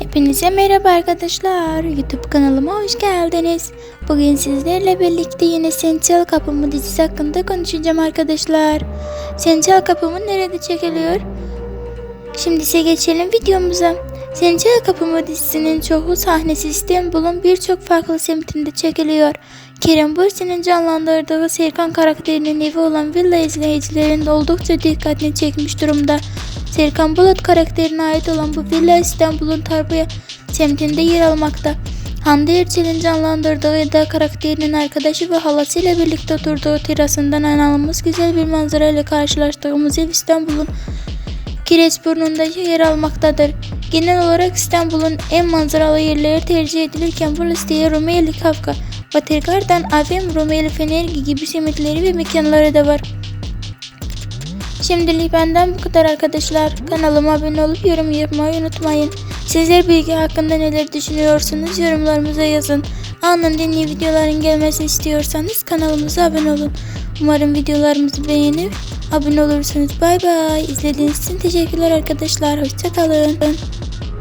Hepinize merhaba arkadaşlar. YouTube kanalıma hoş geldiniz. Bugün sizlerle birlikte yine Sençal Kapımı dizisi hakkında konuşacağım arkadaşlar. Sençal Kapımı nerede çekiliyor? Şimdi ise geçelim videomuza. Sençal Kapımı dizisinin çoğu sahnesi İstanbul'un birçok farklı semtinde çekiliyor. Kerem Bürsin'in canlandırdığı Serkan karakterinin evi olan villa izleyicilerin oldukça dikkatini çekmiş durumda. Serkan Bulut karakterine ait olan bu villa İstanbul'un Tarbuya semtinde yer almakta. Hande Erçel'in canlandırdığı Eda karakterinin arkadaşı ve halasıyla birlikte oturduğu terasından alınmış güzel bir manzara ile karşılaştığımız ev İstanbul'un Kireçburnu'nda yer almaktadır. Genel olarak İstanbul'un en manzaralı yerleri tercih edilirken bu listeye Rumeli Kafka, Batırgar'dan Avem Rumeli Fenergi gibi semitleri ve mekanları da var. Şimdilik benden bu kadar arkadaşlar. Kanalıma abone olup yorum yapmayı unutmayın. Sizler bilgi hakkında neler düşünüyorsunuz yorumlarımıza yazın. Anında yeni videoların gelmesini istiyorsanız kanalımıza abone olun. Umarım videolarımızı beğenip abone olursunuz. Bay bay. İzlediğiniz için teşekkürler arkadaşlar. Hoşçakalın.